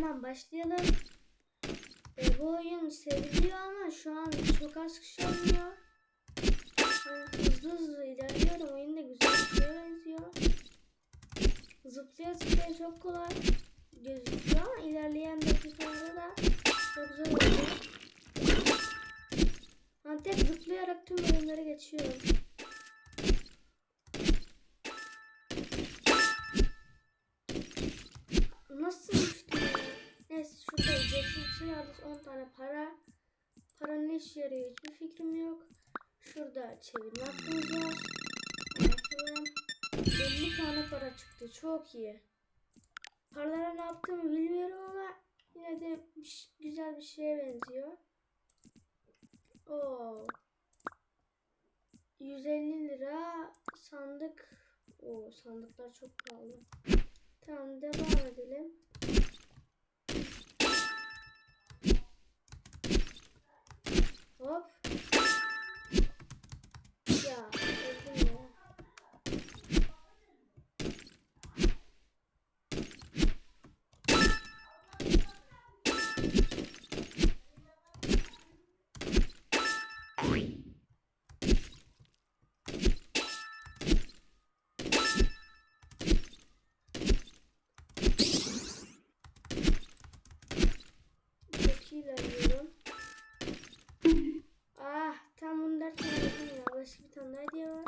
hemen başlayalım. E, bu oyun seviliyor ama şu an çok az kişi oynuyor. Ben hızlı hızlı ilerliyorum. Oyun da güzel bir şeye benziyor. Zıplaya zıplaya çok kolay gözüküyor ama ilerleyen dakikalarda da çok zor oluyor. Ben tek zıplayarak tüm bölümleri geçiyorum. Nasıl şey aldık 10 tane para. Para ne işe yarıyor hiçbir fikrim yok. Şurada çevirme hakkımız var. Bakalım. 50 tane para çıktı. Çok iyi. Paralara ne yaptığımı bilmiyorum ama yine de bir güzel bir şeye benziyor. Oo. 150 lira sandık. O sandıklar çok pahalı. Tamam devam Hop. Ya öldüm ya. Çok iyi ilerliyorum. Ah tam bunu derken Başka bir tane daha hediye var.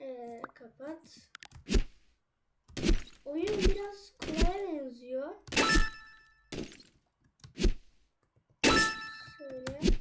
Ee, kapat. Oyun biraz